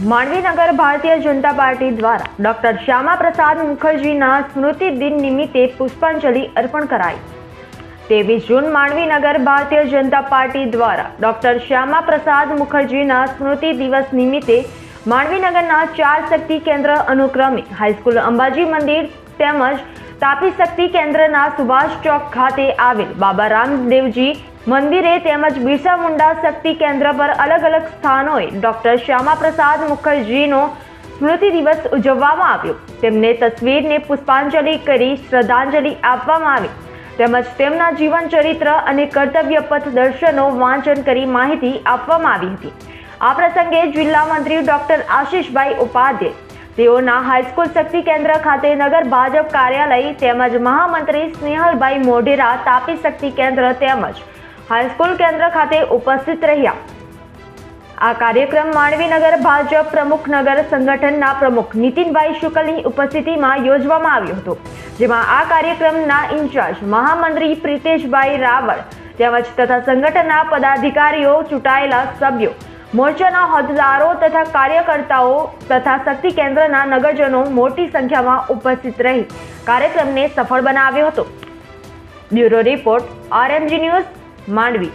માંડવીનગર Bharatiya Janata party દ્વારા doctor Shyama Prasad મુખર્જીના સ્મૃતિ દિન નિમિત્તે પુષ્પાંજલિ અર્પણ કરાઈ. ત્રેવીસ જૂન માંડવીનગર ભારતીય જનતા પાર્ટી દ્વારા ડોક્ટર શ્યામા પ્રસાદ મુખર્જીના સ્મૃતિ દિવસ નિમિત્તે માંડવીનગરના ચાર શક્તિ કેન્દ્ર અનુક્રમે હાઈસ્કૂલ અંબાજી મંદિર તેમજ તાપી શક્તિ કેન્દ્રના સુભાષ ચોક ખાતે આવેલ બાબા રામદેવજી મંદિરે તેમજ બિરસા મુંડા શક્તિ કેન્દ્ર પર અલગ અલગ સ્થાનોએ ડોક્ટર શ્યામા પ્રસાદ મુખર્જીનો સ્મૃતિ દિવસ ઉજવવામાં આવ્યો. તેમને તસવીરને પુષ્પાંજલિ કરી શ્રદ્ધાંજલિ આપવામાં આવી. તેમજ તેમના જીવન ચરિત્ર અને કર્તવ્ય પથ દર્શનો વાંચન કરી માહિતી આપવામાં આવી હતી. આ પ્રસંગે જિલ્લા મંત્રી ડોક્ટર આશીષભાઈ ઉપાધ્યાય, તેઓના હાઈસ્કૂલ શક્તિ કેન્દ્ર ખાતે નગર ભાજપ કાર્યાલય તેમજ મહામંત્રી સ્નેહલભાઈ મોઢેરા તાપી શક્તિ કેન્દ્ર તેમજ હાઈસ્કૂલ કેન્દ્ર ખાતે ઉપસ્થિત રહ્યા. આ કાર્યક્રમ માંડવીનગર ભાજપ પ્રમુખ નગર સંગઠનના પ્રમુખ નીતિનભાઈ શુકલની ઉપસ્થિતિમાં યોજવામાં આવ્યો હતો, જેમાં આ કાર્યક્રમના ઇન્ચાર્જ મહામંત્રી પ્રિતેશભાઈ રાવળ તેમજ તથા સંગઠનના પદાધિકારીઓ, ચૂંટાયેલા સભ્યો, મોરચાના હોદ્દેદારો તથા કાર્યકર્તાઓ તથા શક્તિ કેન્દ્રના નગરજનો મોટી સંખ્યામાં ઉપસ્થિત રહી. કાર્યક્રમને સફળ બનાવ્યો હતો. Bureau report, RMG news Mandvi.